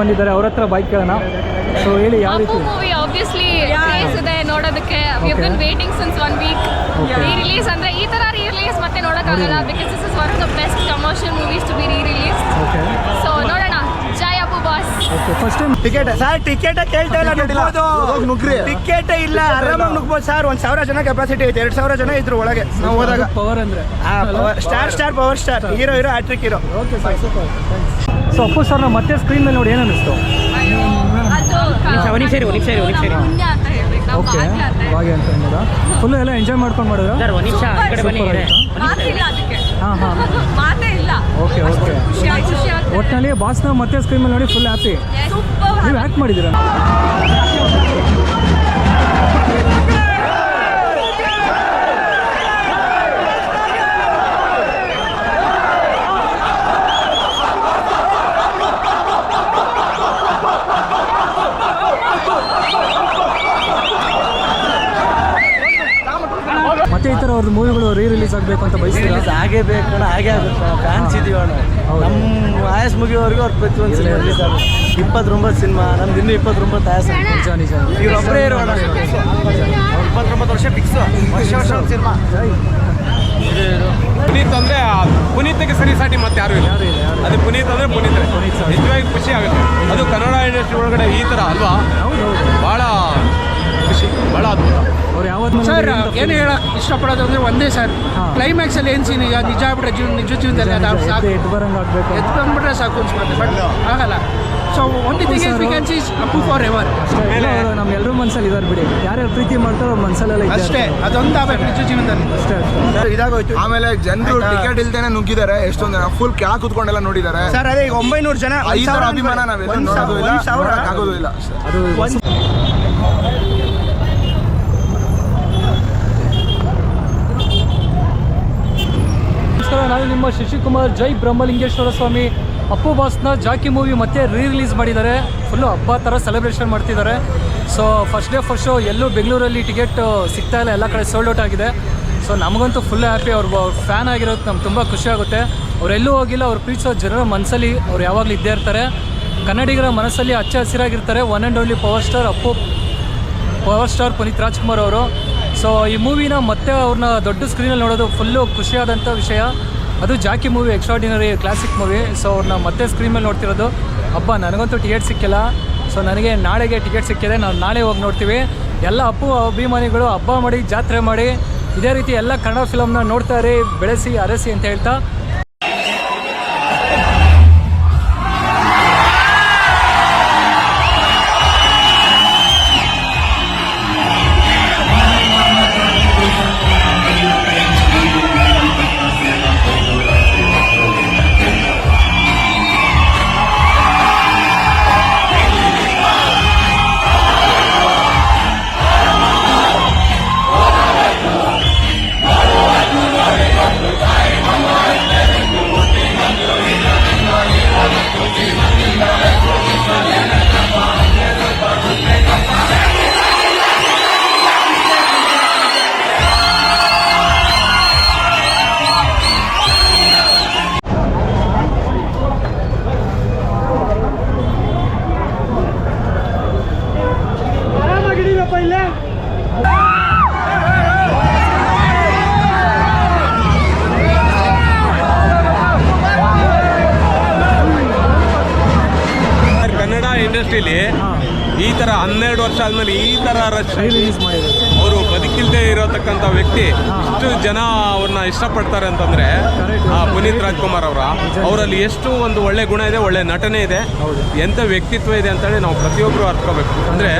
ಬಂದಿದ್ದಾರೆ ಅವ್ರ ಹತ್ರ ಬೈಕ್ ಕೇಳೋಣ. ಸೊ ಹೇಳಿ ಯಾವ ರೀತಿ? ಮೂವಿ ಆಬ್ವಿಯಸ್ಲಿ ಕ್ರೇಜ್ ಇದೆ ನೋಡೋದಕ್ಕೆ. We Okay. Been waiting since one week. Re release ಅಂದ್ರೆ ಈ ತರ ರೀ ರಿಲೀಸ್ ಮತ್ತೆ ನೋಡೋಕ್ಕಾಗಲ್ಲ because this is one of the best commercial movies to be re release okay so ನೋಡೋಣ. ಜೈ Appu boss first time ticket sir ticket ಕೇಳ್ತಾ ಇಲ್ಲ ನುಗ್ಬೋದು. ನುಗ್ರಿ ticket ಇಲ್ಲ ಆರಾಮಾಗಿ ನುಗ್ಬೋದು sir ಒಂದ್ ಸಾವಿರ ಜನ ಕೆಪಾಸಿಟಿ ಐತೆ ಎರಡ್ ಸಾವಿರ ಜನ ಇದ್ರು ಒಳಗೆ ನಾವು ಹೋದಾಗ. ಪವರ್ ಅಂದ್ರೆ. Star star power star hero hero hat-trick hero okay sir super so Appu sir ನಾವು ಮತ್ತೆ ಸ್ಕ್ರೀನ್ ಮೇಲೆ ನೋಡಿ ಏನು ಅನ್ನಿಸ್ತು ಅದು ನಿಮಿಷ ಇರಿ, ಒಂದ್ ನಿಮಿಷ ಇರಿ, ಒಂದ್ ನಿಮಿಷ ಇರಿ. ಅಂತ ಹೇಳ್ಬೇಕು ನಮ್ಮ ಓಕೆ ಭಾಗ್ಯ ಅಂತ ಅನ್ನೋದಾ ಫುಲ್ ಎಲ್ಲ ಎಂಜಾಯ್ ಮಾಡ್ಕೊಂಡು ಮಾಡಿದ್ರ? ಆಯ್ತಾ? ಮಾತಿಲ್ಲ ಅದಕ್ಕೆ. ಹಾಂ ಹಾಂ. ಮಾತೇ ಇಲ್ಲ. ಓಕೆ ಓಕೆ ಒಟ್ಟಿನಲ್ಲಿ ಬಾಸ್ನ ಮತ್ತೆ ಸ್ಕ್ರೀನ್ ಮೇಲೆ ನೋಡಿ ಫುಲ್ ಹ್ಯಾಪಿ ನೀವು ಆ್ಯಕ್ಟ್ ಮಾಡಿದ್ದೀರಾ ಮತ್ತೆ ಈ ಥರ ಅವ್ರದ್ದು ಮೂವಿಗಳು ರೀ ರಿಲೀಸ್ ಆಗಬೇಕು ಅಂತ ಬಯಸ್ತೀರಾ? ಆಗೇ ಬೇಕು ಹಾಗೆ ಆಗುತ್ತೆ. ಫ್ಯಾನ್ಸ್ ಇದೀವಿ ಅಣ್ಣ. ನಮ್ಮ ಆಯಸ್ ಮುಗಿಯೋವರೆಗೂ ಅವ್ರು ಪ್ರತಿಯೊಂದು ಸಿನಿಮಾ ರಿಲೀಸ್ ಆಗುತ್ತೆ. ಇಪ್ಪತ್ತೊಂಬತ್ತು ಸಿನಿಮಾ ನಮ್ದು ಇನ್ನೂ ಇಪ್ಪತ್ತೊಂಬತ್ತು ಆಯಸ್ ನಿಜ ನಿಜ ಇವ್ರೊಬ್ಬರೇ ಇರೋಣ. ಇಪ್ಪತ್ತೊಂಬತ್ತು ವರ್ಷ ಫಿಕ್ಸ್ ವರ್ಷ ವರ್ಷ ಒಂದು ಸಿನಿಮಾ. ಪುನೀತ್ ಅಂದ್ರೆ ಪುನೀತ್ಗೆ ಸರಿ ಸಾಟಿ ಮತ್ತೆ ಯಾರು ಇಲ್ಲ. ಅದು ಪುನೀತ್ ಅಂದ್ರೆ ಪುನೀತ್ ಪುನೀತ್ ನಿಜವಾಗಿ ಖುಷಿ ಆಗುತ್ತೆ. ಅದು ಕನ್ನಡ ಇಂಡಸ್ಟ್ರಿ ಒಳಗಡೆ ಈ ತರ ಅಲ್ವಾ? ಭಾಳ ಹೌದು. ಬಹಳ ಖುಷಿ ಬಹಳ ಅದ್ಭುತ. ಸರ್ ಏನು ಹೇಳಕ್ ಇಷ್ಟಪಡೋದು ಅಂದ್ರೆ ಒಂದೇ ಸರ್. ಕ್ಲೈಮ್ಯಾಕ್ಸ್ ಅಲ್ಲಿ ಏನು ಸೀನ್ ಈಗ ನಿಜ ಆಗ್ಬಿಟ್ರೆ ಜೀವ ನಿಜ ಜೀವನದಲ್ಲಿ ಅದು ಸಾಕು. ಎದ್ದು ಬಂದ್ಬಿಟ್ರೆ ಸಾಕು ಅನ್ಸ್ಬಿಡುತ್ತೆ ಬಟ್ ಆಗಲ್ಲ. ಸೊ ಒಂದೇ thing is we can see Appu forever ನಮ್ಮ ಎಲ್ಲರೂ ಮನಸ್ಸಲ್ಲಿ ಇದಾರೆ ಬಿಡಿ. ಯಾರ್ಯಾರು ಪ್ರೀತಿ ಮಾಡ್ತಾರೋ ಅವ್ರ ಮನ್ಸಲ್ಲೆಲ್ಲ ಅಷ್ಟೇ. ಅದೊಂದು ಆಗ್ಬೇಕು ನಿಜ ಜೀವನದಲ್ಲಿ. ಅಷ್ಟೇ ಅಷ್ಟೇ. ಇದಾಗೋಯ್ತು. ಆಮೇಲೆ ಜನರು ಟಿಕೆಟ್ ಇಲ್ದೇನೆ ನುಗ್ಗಿದ್ದಾರೆ ಎಷ್ಟೊಂದು ಜನ. ಫುಲ್ ಕ್ಯಾ ಕುತ್ಕೊಂಡೆಲ್ಲ ನೋಡಿದ್ದಾರೆ. ಸರ್ ಅದೇ ಈಗ ಒಂಬೈನೂರು ಜನ ಸಾವಿರ ಅಭಿಮಾನ ನಾವು ಒಂದ್ ಸಾವಿರ- ನೋಡೋದು ಇಲ್ಲ ಆಗೋದು ಇಲ್ಲ. ಅದು ನಮಸ್ಕಾರ ನಾನು ನಿಮ್ಮ ಶಶಿಕುಮಾರ್, ಜೈ ಬ್ರಹ್ಮಲಿಂಗೇಶ್ವರ ಸ್ವಾಮಿ, ಅಪ್ಪು ಬಾಸ್ನ ಜಾಕಿ ಮೂವಿ ಮತ್ತೆ ರೀ ರಿಲೀಸ್ ಮಾಡಿದ್ದಾರೆ. ಫುಲ್ಲು ಹಬ್ಬ ಥರ ಸೆಲೆಬ್ರೇಷನ್ ಮಾಡ್ತಿದ್ದಾರೆ. So first day first show ಎಲ್ಲೂ ಬೆಂಗಳೂರಲ್ಲಿ ಟಿಕೆಟ್ ಸಿಗ್ತಾ ಇಲ್ಲ. ಎಲ್ಲ ಕಡೆ ಸೋಲ್ಡ್ ಔಟ್ ಆಗಿದೆ. ಸೊ ನಮಗಂತೂ ಫುಲ್ ಹ್ಯಾಪಿ ಅವ್ರು ಫ್ಯಾನ್ ಆಗಿರೋದು ನಮ್ಗೆ ತುಂಬ ಖುಷಿ ಆಗುತ್ತೆ. ಅವರೆಲ್ಲೂ ಹೋಗಿಲ್ಲ, ಅವ್ರು ಪ್ರೀತಿಸೋ ಜನರ ಮನಸ್ಸಲ್ಲಿ ಅವ್ರು ಯಾವಾಗಲೂ ಇದ್ದೇ ಇರ್ತಾರೆ. ಕನ್ನಡಿಗರ ಮನಸ್ಸಲ್ಲಿ ಹಚ್ಚ ಹಸಿರಾಗಿರ್ತಾರೆ. One and only power star Appu power star Puneeth Rajkumar ಅವರು. ಸೊ ಈ ಮೂವಿನ ಮತ್ತೆ ಅವ್ರನ್ನ ದೊಡ್ಡ ಸ್ಕ್ರೀನಲ್ಲಿ ನೋಡೋದು ಫುಲ್ಲು ಖುಷಿಯಾದಂಥ ವಿಷಯ. ಅದು Jackie movie extraordinary classic movie so ಅವ್ರನ್ನ ಮತ್ತೆ ಸ್ಕ್ರೀನ್ ಮೇಲೆ ನೋಡ್ತಿರೋದು. ಹಬ್ಬ, ನನಗಂತೂ ಟಿಕೆಟ್ ಸಿಕ್ಕಿಲ್ಲ. ಸೊ ನನಗೆ ನಾಳೆಗೆ ಟಿಕೆಟ್ ಸಿಕ್ಕಿದೆ. ನಾವು ನಾಳೆ ಹೋಗಿ ನೋಡ್ತೀವಿ. ಎಲ್ಲ ಅಪ್ಪು, ಅಭಿಮಾನಿಗಳು ಹಬ್ಬ ಮಾಡಿ, ಜಾತ್ರೆ ಮಾಡಿ, ಇದೇ ರೀತಿ ಎಲ್ಲ ಕನ್ನಡ ಫಿಲಮ್ನ ನೋಡ್ತಾರೆ ಬೆಳೆಸಿ, ಅರಸಿ ಅಂತ ಹೇಳ್ತಾ ಆದ್ಮೇಲೆ ಈ ತರ ರಶ್ ರೀ ರಿಲೀಸ್ ಮಾಡಿದ್ದಾರೆ ಅವರು ಬದುಕಿಲ್ಲದೆ ಇರೋತಕ್ಕಂಥ ವ್ಯಕ್ತಿ ಇಷ್ಟು ಜನ ಅವ್ರನ್ನ ಇಷ್ಟಪಡ್ತಾರೆ ಅಂತಂದ್ರೆ ಆ ಪುನೀತ್ ರಾಜ್ಕುಮಾರ್ ಅವರ ಅವರಲ್ಲಿ ಎಷ್ಟು ಒಂದು ಒಳ್ಳೆ ಗುಣ ಇದೆ ಒಳ್ಳೆ ನಟನೆ ಇದೆ ಎಂಥ ವ್ಯಕ್ತಿತ್ವ ಇದೆ ಅಂತೇಳಿ ನಾವು ಪ್ರತಿಯೊಬ್ಬರು ಅರ್ತ್ಕೋಬೇಕು. ಅಂದ್ರೆ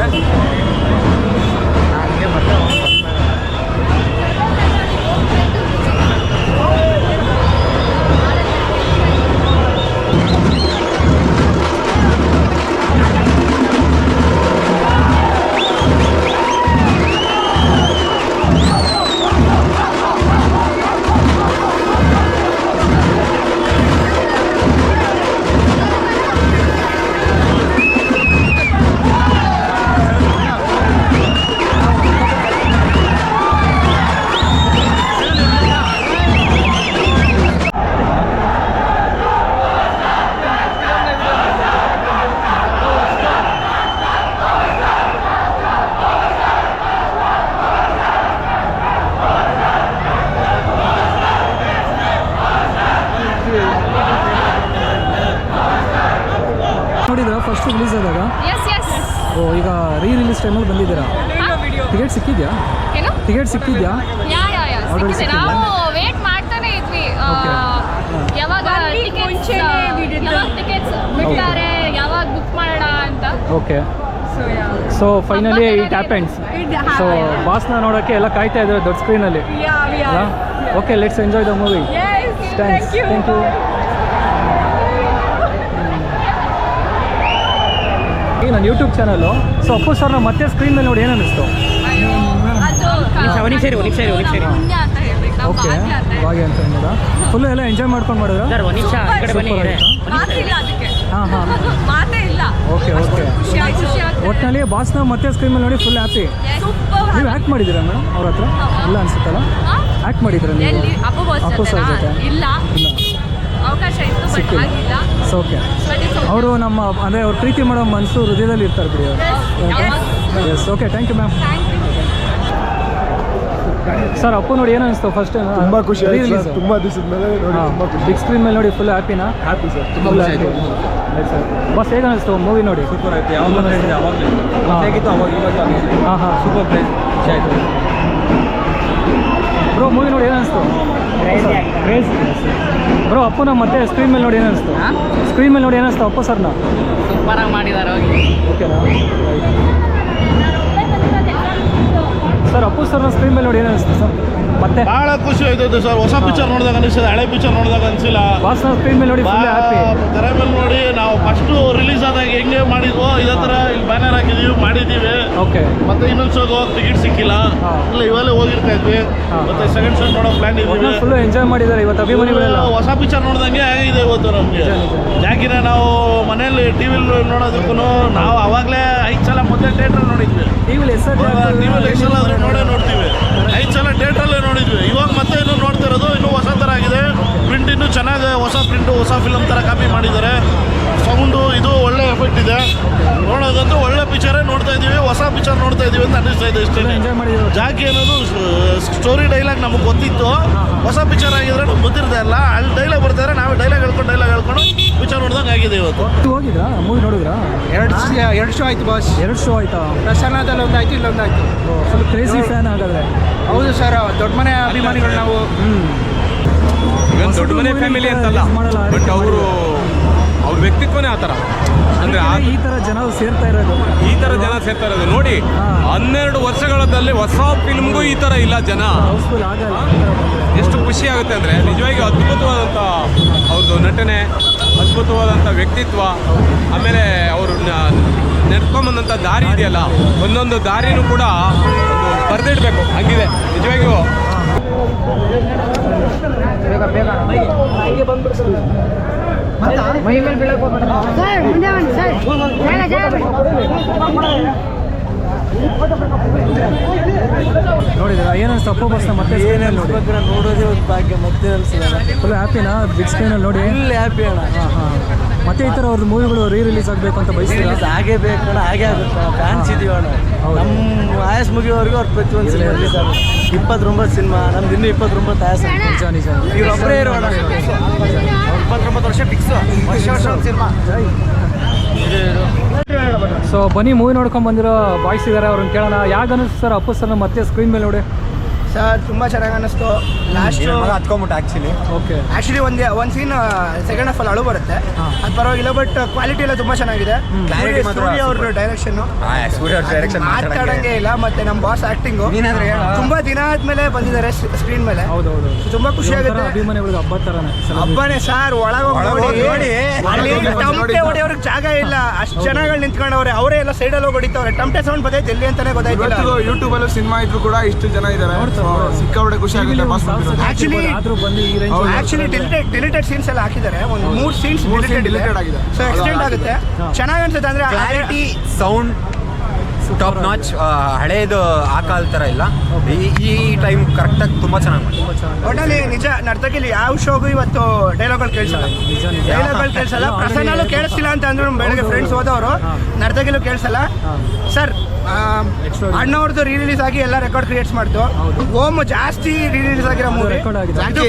ರಿಲೀಸ್ ಆದಾಗ? ಎಸ್ ಎಸ್ ಓ ಈಗ ರೀ ರಿಲೀಸ್ ಟೈಮಲ್ಲಿ ಬಂದಿದ್ದೀರಾ? ಟಿಕೆಟ್ ಸಿಕ್ಕಿದ್ಯಾ? ಏನು? ಟಿಕೆಟ್ ಸಿಕ್ಕಿದ್ಯಾ? Yeah yeah yeah. ಸಿಕ್ಕಿದೆ. ನಾವು ವೇಟ್ ಮಾಡ್ತಾನೆ ಇದ್ವಿ. ಯಾವಾಗ ಟಿಕೆಟ್ಸ್ ಯಾವಾಗ ಟಿಕೆಟ್ಸ್ ಬಿಡ್ತಾರೆ ಯಾವಾಗ ಬುಕ್ ಮಾಡೋಣ ಅಂತ. Okay so finally it happens so ಬಾಸ್ನ ನೋಡೋಕ್ಕೆ ಎಲ್ಲ ಕಾಯ್ತಾ ಇದ್ದಾರೆ ದೊಡ್ಡ ಸ್ಕ್ರೀನಲ್ಲಿ okay let's enjoy the movie thank you ಈಗ ನನ್ನ ಯೂಟ್ಯೂಬ್ ಚಾನಲು ಸೊ ಅಪ್ಪು ಸರ್ನ ಮತ್ತೆ ಸ್ಕ್ರೀನ್ ಮೇಲೆ ನೋಡಿ ಏನು ಅನ್ನಿಸ್ತು ಅದು ಪುಣ್ಯ ಅಂತ ಹೇಳ್ಬೇಕಾ ಓಕೆ ಭಾಗ್ಯ ಅಂತ ಅನ್ನೋದಾ ಫುಲ್ಲು ಎಲ್ಲ ಎಂಜಾಯ್ ಮಾಡ್ಕೊಂಡು ಮಾಡಿದ್ರು? ಸರ್ ಒಂದು ಈ ಕಡೆ ಬನ್ನಿ ಮಾತಿಲ್ಲ ಅದಕ್ಕೆ. ಹಾಂ ಹಾಂ. ಮಾತೇ ಇಲ್ಲ. ಓಕೆ ಓಕೆ ಒಟ್ಟಿನಲ್ಲಿ ಬಾಸ್ನ ಮತ್ತೆ ಸ್ಕ್ರೀನ್ ಮೇಲೆ ನೋಡಿ ಫುಲ್ ಹ್ಯಾಪಿ ನೀವು ಆ್ಯಕ್ಟ್ ಮಾಡಿದ್ದೀರಾ ಮೇಡಮ್ ಅವ್ರ ಹತ್ರ? ಇಲ್ಲ ಅನ್ಸುತ್ತಲ್ಲ? ಆ್ಯಕ್ಟ್ ಮಾಡಿದ್ದೀರಾ ನೀವು? Appu boss sir? ಜೊತೆ? ಇಲ್ಲ. ಇಲ್ಲ. ಅವಕಾಶ ಇತ್ತು ಓಕೆ. ಅವರು ನಮ್ಮ ಅಂದರೆ ಅವ್ರು ಪ್ರೀತಿ ಮಾಡೋ ಮನಸ್ಸು ಹೃದಯದಲ್ಲಿ ಇರ್ತಾರೆ ಬಿಡಿ ಅವರು. Yes okay thank you ma'am sir Appu ನೋಡಿ ಏನು ಅನಿಸ್ತು ಫಸ್ಟ್ ತುಂಬ ಖುಷಿ ತುಂಬಾ ದಿವಸದ ಮೇಲೆ ನೋಡಿ ತುಂಬಾ ಖುಷಿ. ಬಿಗ್ ಸ್ಕ್ರೀನ್ ಮೇಲೆ ನೋಡಿ ಫುಲ್ ಹ್ಯಾಪಿನಾ ಹ್ಯಾಪಿ ಸರ್ ತುಂಬ ಸರ್ ಬಸ್ ಹೇಗೆ ಅನಿಸ್ತು ಮೂವಿ ನೋಡಿ? ಸೂಪರ್ ಆಯ್ತು. ಯಾವಾಗ. ಹೇಗಿತ್ತು? ಅವಾಗ ಇವತ್ತು ಹಾಂ ಹಾಂ. ಸೂಪರ್ ಪ್ಲೇಸ್ ಖುಷಿ ಆಯಿತು. ಬ್ರೋ ಮೂವಿ ನೋಡಿ ಏನು ಅನಿಸ್ತು? ಬ್ರೋ ಅಪ್ಪನ ಮತ್ತೆ ಸ್ಕ್ರೀನ್ ಮೇಲೆ ನೋಡಿ ಏನು ಅನಿಸ್ತು ಸ್ಕ್ರೀನ್ ಮೇಲೆ ನೋಡಿ ಏನು ಅನಿಸ್ತು ಅಪ್ಪು ಸರ್ನ? ಸೂಪರಾಗಿ ಮಾಡಿದ್ದಾರೆ ಹೋಗಿ. ಓಕೆನಾ ಸರ್ ಅಪ್ಪು ಸರ್ನ ಸ್ಕ್ರೀನ್ ಮೇಲೆ ನೋಡಿ ಏನಿಸ್ತು ಅನಿಸ್ತು ಸರ್? ಮತ್ತೆ? ಬಹಳ ಖುಷಿ ಆಯ್ತು ಸರ್. ಹೊಸ ಪಿಕ್ಚರ್ ನೋಡಿದಾಗ ಅನಿಸ್ತದೆ ಹಳೆ ಪಿಕ್ಚರ್ ನೋಡಿದಾಗ ಅನಿಸಿಲ್ಲ. ಬಾಸ್ನ ಸ್ಕ್ರೀನ್ ಮೇಲೆ ನೋಡಿ ಫುಲ್ ಹ್ಯಾಪಿ ತೆರೆ ಮೇಲೆ ನೋಡಿ ನಾವು ಫಸ್ಟ್ ರಿಲೀಸ್ ಆದಾಗ ಹೆಂಗೆ ಮಾಡಿದ್ವೋ ಇದೇ ತರ ಇಲ್ಲಿ ಬ್ಯಾನರ್ ಹಾಕಿದೀವಿ ಮಾಡಿದ್ದೀವಿ ಓಕೆ ಮತ್ತೆ ಇನ್ನೊಂದು ಶೋಗೆ ಹೋಗಿ ಟಿಕೆಟ್ ಸಿಕ್ಕಿಲ್ಲ. ಇಲ್ಲ ಇವಾಗಲೇ ಹೋಗಿರ್ತಾ ಇದ್ವಿ. ಮತ್ತೆ ಸೆಕೆಂಡ್ ಶೋ ನೋಡೋ ಪ್ಲಾನ್ ಇದ್ದೀವಿ. ಫುಲ್ ಎಂಜಾಯ್ ಮಾಡಿದ್ದಾರೆ ಇವತ್ತು ಅಭಿಮಾನಿಗಳೆಲ್ಲ. ಹೊಸ ಪಿಕ್ಚರ್ ನೋಡಿದಂಗೆ ಇದೆ ಇವತ್ತು ನಮಗೆ. ಯಾಕಿನ ನಾವು ಮನೇಲಿ ಟಿ ವಿಲಿ ನೋಡೋದಕ್ಕೂ ನಾವು ಅವಾಗಲೇ ಐದು ಸಲ ಮೊದಲೇ ಥಿಯೇಟ್ರಲ್ಲಿ ನೋಡಿದ್ವಿ. ಎಸ್ ಟಿವಿಲಿ ಎಷ್ಟು ಸಲ ಆದ್ರೂ ನೋಡೇ ನೋಡ್ತೀವಿ. ಐದು ಸಲ ಥಿಯೇಟ್ರಲ್ಲೇ ನೋಡಿದ್ವಿ. ಇವಾಗ ಮತ್ತೆ ಇನ್ನು ನೋಡ್ತಾ ಇರೋದು ಇನ್ನೂ ಹೊಸ ಥರ ಆಗಿದೆ. ಪ್ರಿಂಟ್ ಇನ್ನೂ ಚೆನ್ನಾಗಿ ಹೊಸ ಪ್ರಿಂಟು ಹೊಸ ಫಿಲಮ್ ಥರ ಕಾಪಿ ಮಾಡಿದ್ದಾರೆ. ಸೌಂಡು ಇದು ಒಳ್ಳೆ ಎಫೆಕ್ಟ್ ಇದೆ. ನೋಡೋದಂತೂ ಒಳ್ಳೆ ಪಿಕ್ಚರೇ ನೋಡ್ತಾ ಇದ್ದೀವಿ ಹೊಸ ಪಿಕ್ಚರ್ ನೋಡ್ತಾ ಇದ್ದೀವಿ ಅಂತ ಅನ್ನಿಸ್ತಾ ಇದೆ ಇಷ್ಟೇ ಜಾಕಿ ಅನ್ನೋದು ಸ್ಟೋರಿ ಡೈಲಾಗ್ ನಮಗೆ ಗೊತ್ತಿತ್ತು. ಹೊಸ ಪಿಕ್ಚರ್ ಆಗಿದ್ರೆ ನಮ್ಗೆ ಗೊತ್ತಿರ್ತಾ ಇಲ್ಲ. ಅಲ್ಲಿ ಡೈಲಾಗ್ ಬರ್ತಾರೆ ನಾವೇ ಡೈಲಾಗ್ ಹೇಳ್ಕೊಂಡು ಡೈಲಾಗ್ ಹೇಳ್ಕೊಂಡು ಪಿಕ್ಚರ್ ನೋಡ್ದಂಗೆ ಆಗಿದೆ ಇವತ್ತು. ಹೋಗಿದ್ರಾ? ಮೂವಿ ನೋಡಿದ್ರಾ? ಎರಡು ಎರಡು ಶೋ ಆಯ್ತು ಬಾಸ್ ಎರಡು ಶೋ ಆಯ್ತಾ? ಪ್ರಸನ್ನದಲ್ಲಿ ಒಂದು ಆಯ್ತು ಇಲ್ಲೊಂದು ಆಯ್ತು. ಫುಲ್ ಕ್ರೇಜಿ ಫ್ಯಾನ್ ಹಾಗಾದ್ರೆ. ಹೌದು ಸರ್ ದೊಡ್ಡ ಮನೆ ಅಭಿಮಾನಿಗಳು ನಾವು. ಇವನ್ ದೊಡ್ಡ ಮನೆ ಫ್ಯಾಮಿಲಿ ಅಂತಲ್ಲ ಮಾಡಲ್ಲ. ಬಟ್ ಅವರು ಅವ್ರ ವ್ಯಕ್ತಿತ್ವನೇ ಆ ಥರ. ಅಂದರೆ ಈ ತರ ಜನ ಸೇರ್ತಾ ಇರೋದು. ಈ ಥರ ಜನ ಸೇರ್ತಾ ಇರೋದು. ನೋಡಿ. ಹನ್ನೆರಡು ವರ್ಷಗಳಲ್ಲಿ ಹೊಸ ಫಿಲ್ಮ್ಗೂ ಈ ಥರ ಇಲ್ಲ ಜನ. ಎಷ್ಟು ಖುಷಿ ಆಗುತ್ತೆ ಅಂದರೆ ನಿಜವಾಗಿ ಅದ್ಭುತವಾದಂಥ ಅವ್ರದ್ದು ನಟನೆ. ಅದ್ಭುತವಾದಂಥ ವ್ಯಕ್ತಿತ್ವ ಆಮೇಲೆ ಅವರು ನಡ್ಕೊಂಬಂದಂಥ ದಾರಿ ಇದೆಯಲ್ಲ ಒಂದೊಂದು ದಾರಿನೂ ಕೂಡ ಬರೆದಿಡಬೇಕು. ಹಂಗಿದೆ. ನಿಜವಾಗಿಯೂ. ನೋಡಿದ್ರ ಏನನ್ಸ್ತು ತಪ್ಪು ಬಸ್ನ ಮತ್ತೆ ಏನೇನು ನೋಡಿ. ನೋಡೋದೇ ಒಂದು ಭಾಗ್ಯ ಮತ್ತೆ ಅನ್ಸಿಲ್ಲ ಫುಲ್ ಹ್ಯಾಪಿನಾ ಬಿಗ್ ಸ್ಕ್ರೀನಲ್ಲಿ ನೋಡಿ. ಫುಲ್ ಹ್ಯಾಪಿ ಅಣ್ಣ. ಹಾಂ ಹಾಂ. ಮತ್ತೆ ಈ ಥರ ಅವ್ರದ್ದು ಮೂವಿಗಳು ರೀ ರಿಲೀಸ್ ಆಗಬೇಕು ಅಂತ ಬಯಸ್ತೀರಾ? ಹಾಗೆ ಬೇಕು ಅಣ್ಣ ಹಾಗೆ ಆಗುತ್ತೆ. ಫ್ಯಾನ್ಸ್ ಇದೀವಿ ಅಣ್ಣ. ನಮ್ಮ ಆಯಸ್ ಮುಗಿಯೋವರೆಗೂ ಅವ್ರು ಪ್ರತಿಯೊಂದು ಸಿನಿಮಾ ರಿಲೀಸ್ ಆಗುತ್ತೆ. ಇಪ್ಪತ್ತೊಂಬತ್ತು ಸಿನಿಮಾ ನಮ್ದು ಇನ್ನೂ ಇಪ್ಪತ್ತೊಂಬತ್ತು ಆಯಸ್ ನಿಜ ನಿಜ ಇವ್ರೊಬ್ಬರೇ ಇರೋಣ ಇಪ್ಪತ್ತೊಂಬತ್ತು ವರ್ಷ ಫಿಕ್ಸ್ ವರ್ಷ ವರ್ಷ ಒಂದು ಸಿನಿಮಾ ಸೊ ಬನ್ನಿ ಮೂವಿ ನೋಡ್ಕೊಂಡು ಬಂದಿರೋ ಬಾಯ್ಸ್ ಇದ್ದಾರೆ ಅವ್ರನ್ನ ಕೇಳೋಣ. ಯಾಕೆ ಅನಿಸ್ತು ಸರ್ ಅಪ್ಪು ಸರ್ ಮತ್ತೆ ಸ್ಕ್ರೀನ್ ಮೇಲೆ ನೋಡಿ. ಸರ್ ತುಂಬ ಚೆನ್ನಾಗಿ ಅನ್ನಿಸ್ತು. ಲಾಸ್ಟ್ ಹತ್ಕೊಂಬಿಟ್ಟು ಆ್ಯಕ್ಚುಲಿ ಓಕೆ ಆ್ಯಕ್ಚುಲಿ ಒಂದು ಒಂದು ಸೀನ್ ಸೆಕೆಂಡ್ ಅಲ್ಲಿ ಅಳು ಬರುತ್ತೆ. ಅದು ಪರವಾಗಿಲ್ಲ ಬಟ್ ಕ್ವಾಲಿಟಿ ಎಲ್ಲ ತುಂಬ ಚೆನ್ನಾಗಿದೆ. ಸೂರ್ಯ ಅವ್ರ ಡೈರೆಕ್ಷನ್ ಸೂರ್ಯ ಡೈರೆಕ್ಷನ್ ಮಾತಾಡಂಗೆ ಇಲ್ಲ ಮತ್ತೆ ನಮ್ಮ ಬಾಸ್ ಆಕ್ಟಿಂಗ್ ತುಂಬ ತುಂಬಾ ದಿನ ಆದ್ಮೇಲೆ ಬಂದಿದ್ದಾರೆ ಸ್ಕ್ರೀನ್ ಮೇಲೆ. ಹೌದು ಹೌದು ತುಂಬಾ ಖುಷಿ ಆಗುತ್ತೆ. ಅಭಿಮಾನಿಗಳಿಗೆ ಹಬ್ಬ ಥರನೇ. ಹಬ್ಬನೇ ಸರ್ ಒಳಗೆ ನೋಡಿ. ಅಲ್ಲಿ ಟಮಟೆ ಹೊಡೆಯೋರ್ಗೆ ಜಾಗ ಇಲ್ಲ. ಅಷ್ಟು ಜನಗಳು ನಿಂತ್ಕೊಂಡವ್ರೆ ಅವರೇ ಎಲ್ಲ ಸೈಡಲ್ಲಿ ಹೋಗಿ ಹೊಡಿತವ್ರೆ. ಟಮಟೆ ಸೌಂಡ್ ಬದೈತೆ ಎಲ್ಲಿ ಅಂತಾನೆ ಗೊತ್ತಾಯ್ತಿಲ್ಲ. ಯೂಟ್ಯೂಬ್ ಅಲ್ಲೂ ಸಿನಿಮಾ ಇದ್ರು ಕೂಡ ಇಷ್ಟು ಜನ ಇದ್ದಾರೆ. ಸಿಕ್ಕಾಪಟ್ಟೆ ಖುಷಿ ಆಗುತ್ತೆ ಒಂದು ಬಾಸ್ ಸಾವಿರ ಬಂದಿರೋದು. Actually- ಆದ್ರೂ ಬಂದು ಈ range actually deleted deleted scenes ಎಲ್ಲ ಹಾಕಿದ್ದಾರೆ. ಒಂದು ಮೂರು ಸೀನ್ಸ್ ಡಿಲಿಟೆಡ್ ಡಿಲಿಟೆಡ್ ಆಗಿದೆ. ಸೊ ಎಕ್ಸ್ಟೆಂಡ್ ಆಗುತ್ತೆ. ಚೆನ್ನಾಗಿ ಅನ್ಸುತ್ತೆ ಅಂದ್ರೆ ಕ್ಲಾರಿಟಿ ಸೌಂಡ್ ಟಾಪ್ ನಾಚ್ ಹಳೇದು ಆ ಕಾಲ ಥರ ಇಲ್ಲ. ಈ ಈ ಟೈಮ್ ಕರೆಕ್ಟಾಗಿ ತುಂಬಾ ಚೆನ್ನಾಗಿ ಮಾಡಿ ಒಟ್ಟಲ್ಲಿ ನಿಜ ನರ್ತಕಿಲಿ ಯಾವ ಶೋಗೂ ಇವತ್ತು ಡೈಲಾಗ್ಗಳು ಕೇಳಿಸಲ್ಲ. ಡೈಲಾಗ್ಗಳು ಕೇಳಿಸಲ್ಲ. ಪ್ರಸನ್ನಲ್ಲೂ ಕೇಳಿಸ್ತಿಲ್ಲ ಅಂತ ಅಂದ್ರು ಬೆಳಗ್ಗೆ ಫ್ರೆಂಡ್ಸ್ ಹೌದು. ಹೋದವರು. ನರ್ತಕಿಲು ಕೇಳಿಸಲ್ಲ. ಸರ್ ಅಣ್ಣವ್ರದ್ದು ರೀ ರಿಲೀಸ್ ಆಗಿ ಎಲ್ಲ ರೆಕಾರ್ಡ್ ಕ್ರಿಯೇಟ್ ಮಾಡ್ತು. ಓಮ್ ಜಾಸ್ತಿ ರೀ ರಿಲೀಸ್ ಆಗಿರೋ ಮೂವಿ.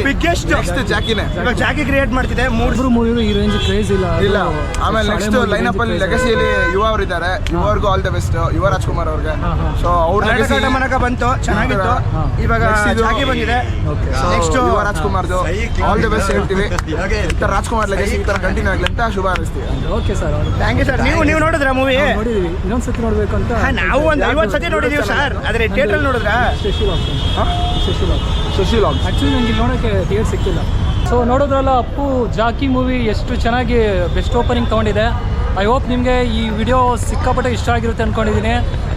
ಬಿಗ್ಗೆಸ್ಟ್ ನೆಕ್ಸ್ಟ್ ಜಾಕಿನೇ ಇವಾಗ ಜಾಕಿ ಕ್ರಿಯೇಟ್ ಮಾಡ್ತಿದೆ. ಮೂರು ಮೂವಿ ಮೂವಿಗೂ ಈ ರೇಂಜ್ ಕ್ರೇಜ್ ಇಲ್ಲ. ಇಲ್ಲ. ಆಮೇಲೆ ನೆಕ್ಸ್ಟ್ ಲೈನ್ ಅಪ್ ಅಲ್ಲಿ ಲೆಗಸಿಯಲ್ಲಿ ಯುವ ಅವರು ಇದ್ದಾರೆ ಯುವರ್ಗೂ ಆಲ್ ದ ಬೆಸ್ಟ್ ಯುವ ರಾಜ್ಕುಮಾರ್ ಅವ್ರಿಗೆ. ಸೊ ಅವ್ರ ಲೆಗಸಿ ಮನಕ ಬಂತು. ಚೆನ್ನಾಗಿತ್ತು. ಇವಾಗ ಇದು- ಜಾಕಿ ಬಂದಿದೆ. ನೆಕ್ಸ್ಟ್ ಯುವ ರಾಜ್ಕುಮಾರ್ದು. ಆಲ್ ದ ಬೆಸ್ಟ್ ಹೇಳ್ತೀವಿ. ಈ ರಾಜ್ಕುಮಾರ್ ಲೆಗಸಿ ಈ ಥರ ಕಂಟಿನ್ಯೂ ಆಗಲಿ ಅಂತ ಶುಭ ಹಾರೈಸ್ತೀವಿ okay sir thank you sir ನೀವು ನೀವು ನೋಡಿದ್ರ ಮೂವಿ ನೋಡಿದ್ವಿ. ಇನ್ನೊಂದ್ಸತಿ ನೋಡ್ಬೇಕು ಅಂತ ನಾವು ಒಂದು ಐವತ್ತು ಸತಿ ನೋಡಿದೀವಿ ಸರ್. ಆದ್ರೆ ಥಿಯೇಟರ್ ನೋಡಿದ್ರಾ? ಆ್ಯಕ್ಚುಲಿ ನನಗೆ ನೋಡೋಕ್ಕೆ ಸಿಕ್ಕಿಲ್ಲ. ಸೊ ನೋಡೋದ್ರಲ್ಲ ಅಪ್ಪು ಜಾಕಿ ಮೂವಿ ಎಷ್ಟು ಚೆನ್ನಾಗಿ ಬೆಸ್ಟ್ ಓಪನಿಂಗ್ ತೊಗೊಂಡಿದೆ. ಐ ಹೋಪ್ ನಿಮಗೆ ಈ ವಿಡಿಯೋ ಸಿಕ್ಕಾಪಟ್ಟೆ ಇಷ್ಟ ಆಗಿರುತ್ತೆ ಅಂದ್ಕೊಂಡಿದ್ದೀನಿ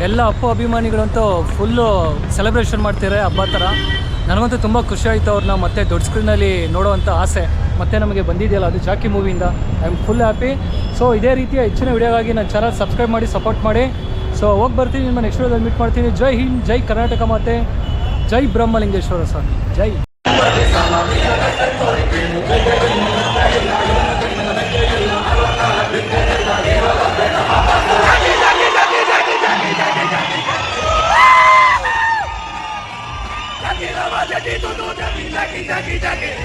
ಎಲ್ಲ ಅಪ್ಪು ಅಭಿಮಾನಿಗಳಂತೂ ಫುಲ್ಲು ಸೆಲೆಬ್ರೇಷನ್ ಮಾಡ್ತಾರೆ ಹಬ್ಬ ಥರ ನನಗಂತೂ ತುಂಬ ಖುಷಿ ಆಯಿತು ಅವ್ರನ್ನ ಮತ್ತೆ ದೊಡ್ಡ ಸ್ಕ್ರೀನಲ್ಲಿ ನೋಡೋವಂಥ ಆಸೆ. ಮತ್ತೆ ನಮಗೆ ಬಂದಿದೆಯಲ್ಲ ಅದು Jackie ಮೂವಿಯಿಂದ I am full happy so ಇದೇ ರೀತಿಯ ಹೆಚ್ಚಿನ ವಿಡಿಯೋಗಾಗಿ ನನ್ನ ಚಾನಲ್ ಸಬ್ಸ್ಕ್ರೈಬ್ ಮಾಡಿ ಸಪೋರ್ಟ್ ಮಾಡಿ. ಸೊ ಹೋಗಿ ಬರ್ತೀನಿ ನಿಮ್ಮ ನೆಕ್ಸ್ಟ್ ವಿಡಿಯೋದಲ್ಲಿ ಮೀಟ್ ಮಾಡ್ತೀನಿ ಜೈ ಹಿಂದ್ ಜೈ ಕರ್ನಾಟಕ ಮಾತೆ ಜೈ ಬ್ರಹ್ಮಲಿಂಗೇಶ್ವರ ಸ್ವಾಮಿ ಜೈ Thank